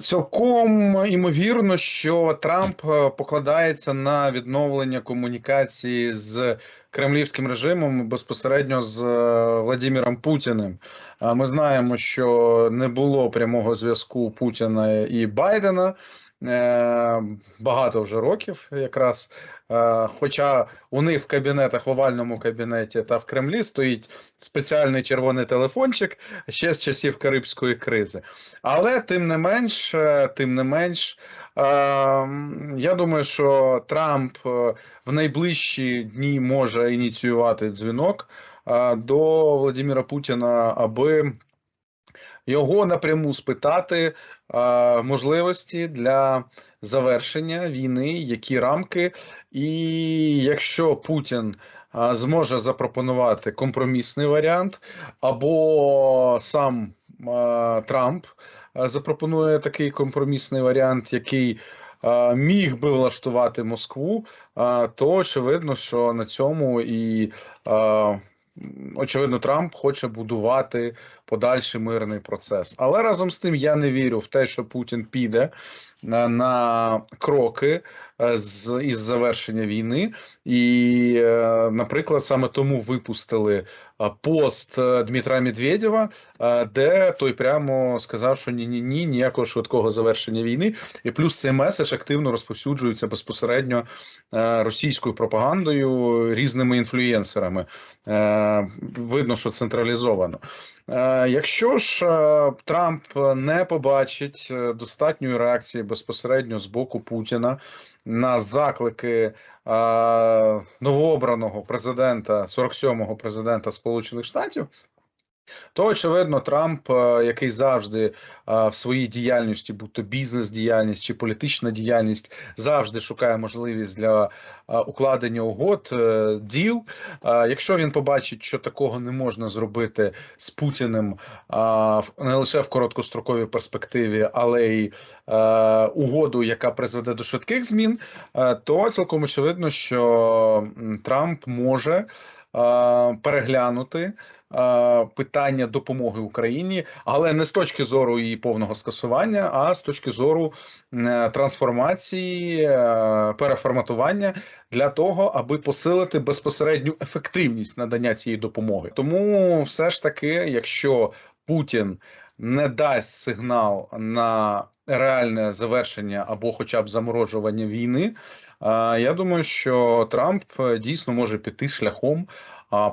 Цілком імовірно, що Трамп е, покладається на відновлення комунікації з кремлівським режимом безпосередньо з е, Владимиром Путіним. Ми знаємо, що не було прямого зв'язку Путіна і Байдена. е, Багато вже років, якраз. Е, Хоча у них в кабінетах, в овальному кабінеті та в Кремлі стоїть спеціальний червоний телефончик ще з часів Карибської кризи. Але тим не менш, тим не менш, я думаю, що Трамп е, в найближчі дні може ініціювати дзвінок е, до Владимира Путіна, аби його напряму спитати е, можливості для завершення війни, які рамки, і якщо Путін зможе запропонувати компромісний варіант, або сам Трамп запропонує такий компромісний варіант, який міг би влаштувати Москву, то очевидно, що на цьому і очевидно Трамп хоче будувати подальший мирний процес. Але разом з тим я не вірю в те, що Путін піде на, кроки е, з із завершення війни, і, е, наприклад, саме тому випустили е, пост Дмитра Медведєва, де той прямо сказав, що ні, ні, ні, ніякого швидкого завершення війни. І плюс цей меседж активно розповсюджується безпосередньо російською пропагандою різними інфлюєнсерами. Видно, що централізовано. Якщо ж Трамп не побачить достатньої реакції безпосередньо з боку Путіна на заклики новообраного президента, 47-го президента Сполучених Штатів, то очевидно, Трамп, е, який завжди е, в своїй діяльності, будь то бізнес-діяльність чи політична діяльність, завжди шукає можливість для е, укладення угод, діл. Якщо він побачить, що такого не можна зробити з Путіним не лише в короткостроковій перспективі, але й угоду, яка призведе до швидких змін, то цілком очевидно, що Трамп може переглянути е, питання допомоги Україні, але не з точки зору її повного скасування, а з точки зору е, трансформації, е, переформатування для того, аби посилити безпосередню ефективність надання цієї допомоги. Тому все ж таки, якщо Путін не дасть сигнал на реальне завершення або хоча б заморожування війни, я думаю, що Трамп е, дійсно може піти шляхом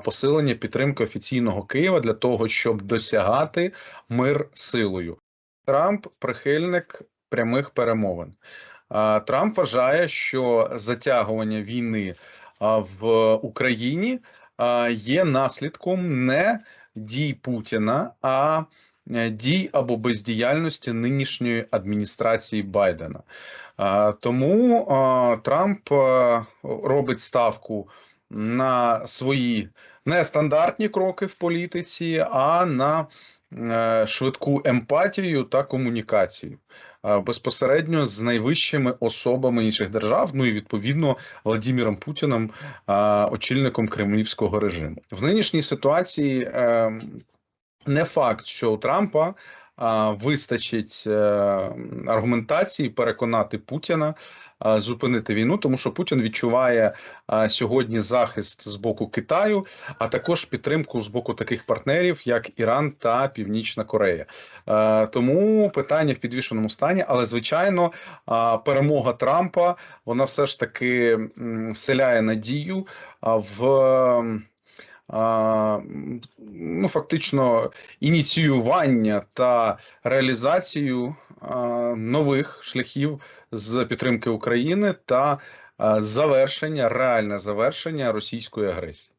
посилення підтримки офіційного Києва для того, щоб досягати мир силою. Трамп прихильник прямих перемовин. Трамп вважає, що затягування війни в Україні є наслідком не дій Путіна, а дій або бездіяльності нинішньої адміністрації Байдена. Тому Трамп робить ставку на свої нестандартні кроки в політиці, а на е, швидку емпатію та комунікацію е, безпосередньо з найвищими особами інших держав, ну і відповідно Владимиром Путіним, е, очільником кремлівського режиму. В нинішній ситуації е, не факт, що у Трампа вистачить е, аргументації переконати Путіна зупинити війну, тому що Путін відчуває сьогодні захист з боку Китаю, а також підтримку з боку таких партнерів, як Іран та Північна Корея. Е, Тому питання в підвішеному стані, але звичайно, перемога Трампа вона все ж таки вселяє надію в. Ну, фактично ініціювання та реалізацію нових шляхів з підтримки України та завершення, реальне завершення російської агресії.